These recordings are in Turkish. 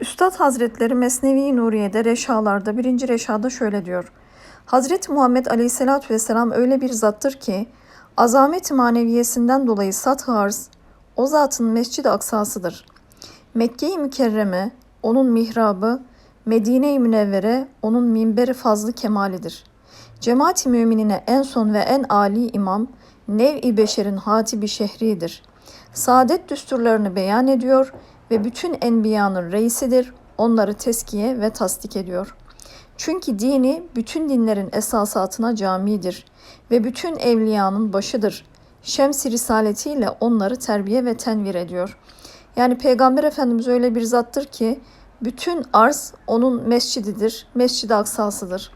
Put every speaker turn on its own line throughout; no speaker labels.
Üstad Hazretleri Mesnevi Nuriye'de Reşalar'da birinci Reşa'da şöyle diyor. Hazreti Muhammed Aleyhisselatü Vesselam öyle bir zattır ki azamet maneviyesinden dolayı sat arz o zatın Mescid-i Aksasıdır. Mekke-i Mükerreme onun mihrabı, Medine-i Münevvere onun minberi fazlı kemalidir. Cemaat-i müminine en son ve en âli imam, nev-i beşerin hatibi şehridir. Saadet düsturlarını beyan ediyor ve bütün enbiyanın reisidir, onları teskiye ve tasdik ediyor. Çünkü dini bütün dinlerin esasatına camidir ve bütün evliyanın başıdır. Şems-i risaletiyle onları terbiye ve tenvir ediyor. Yani Peygamber Efendimiz öyle bir zattır ki bütün arz onun mescididir, mescid-i aksasıdır.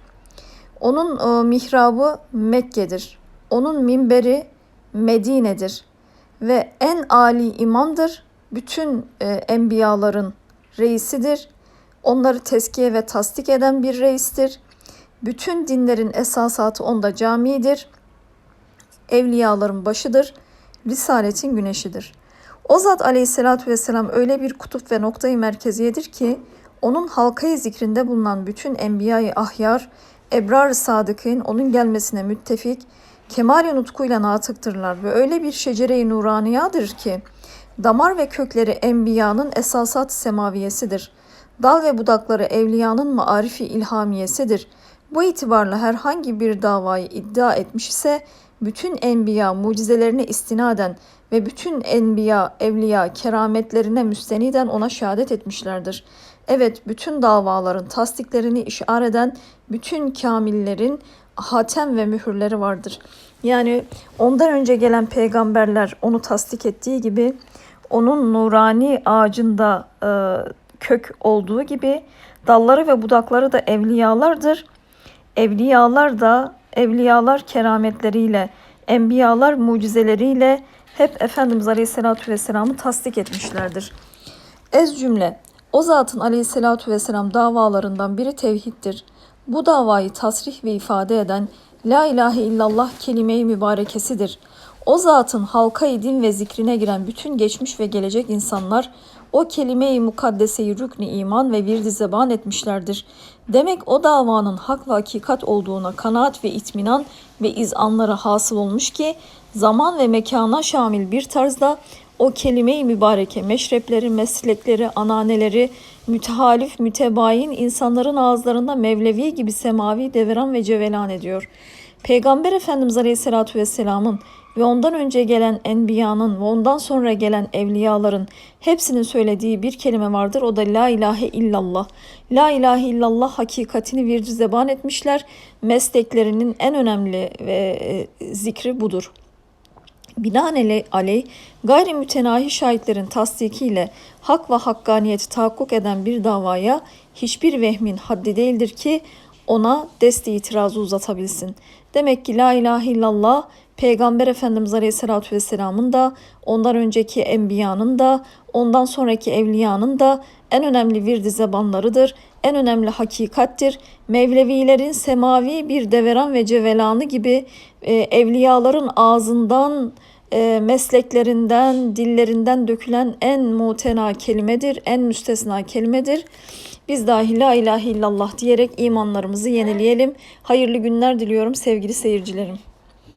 Onun e, mihrabı Mekke'dir. Onun minberi Medine'dir. Ve en âli imamdır. Bütün e, enbiyaların reisidir. Onları teskiye ve tasdik eden bir reistir. Bütün dinlerin esasatı onda camidir. Evliyaların başıdır. Risaletin güneşidir. O zat aleyhissalatü vesselam öyle bir kutup ve noktayı merkeziyedir ki onun halkayı zikrinde bulunan bütün enbiya-i ahyar, ebrar-ı sadıkın onun gelmesine müttefik, kemal-i nutkuyla natıktırlar ve öyle bir şecere-i nuraniyadır ki damar ve kökleri enbiyanın esasat semaviyesidir. Dal ve budakları evliyanın marifi ilhamiyesidir. Bu itibarla herhangi bir davayı iddia etmiş ise bütün enbiya mucizelerine istinaden ve bütün enbiya, evliya kerametlerine müsteniden ona şehadet etmişlerdir. Evet, bütün davaların tasdiklerini işaret eden bütün kamillerin hatem ve mühürleri vardır. Yani ondan önce gelen peygamberler onu tasdik ettiği gibi onun nurani ağacında e, kök olduğu gibi dalları ve budakları da evliyalardır. Evliyalar da evliyalar kerametleriyle, enbiyalar mucizeleriyle hep Efendimiz Aleyhisselatü Vesselam'ı tasdik etmişlerdir. Ez cümle, o zatın Aleyhisselatü Vesselam davalarından biri tevhiddir. Bu davayı tasrih ve ifade eden La ilahe illallah kelime-i mübarekesidir. O zatın halka din ve zikrine giren bütün geçmiş ve gelecek insanlar o kelime-i mukaddeseyi rükni iman ve virdi zeban etmişlerdir. Demek o davanın hak ve hakikat olduğuna kanaat ve itminan ve izanlara hasıl olmuş ki zaman ve mekana şamil bir tarzda o kelime-i mübareke meşrepleri, meslekleri, ananeleri, mütehalif, mütebayin insanların ağızlarında Mevlevi gibi semavi deveran ve cevelan ediyor. Peygamber Efendimiz Aleyhisselatü Vesselam'ın ve ondan önce gelen enbiyanın ve ondan sonra gelen evliyaların hepsinin söylediği bir kelime vardır. O da La ilahe illallah. La ilahe illallah hakikatini vircü zeban etmişler. Mesleklerinin en önemli ve e, zikri budur. Binaenaleyh gayri mütenahi şahitlerin tasdikiyle hak ve hakkaniyeti tahakkuk eden bir davaya hiçbir vehmin haddi değildir ki ona desti itirazı uzatabilsin. Demek ki la ilahe illallah Peygamber Efendimiz Aleyhisselatü Vesselam'ın da ondan önceki enbiyanın da ondan sonraki evliyanın da en önemli virdi zebanlarıdır. En önemli hakikattir. Mevlevilerin semavi bir deveran ve cevelanı gibi e, evliyaların ağzından e, mesleklerinden, dillerinden dökülen en mutena kelimedir, en müstesna kelimedir. Biz dahi la ilahe illallah diyerek imanlarımızı yenileyelim. Hayırlı günler diliyorum sevgili seyircilerim.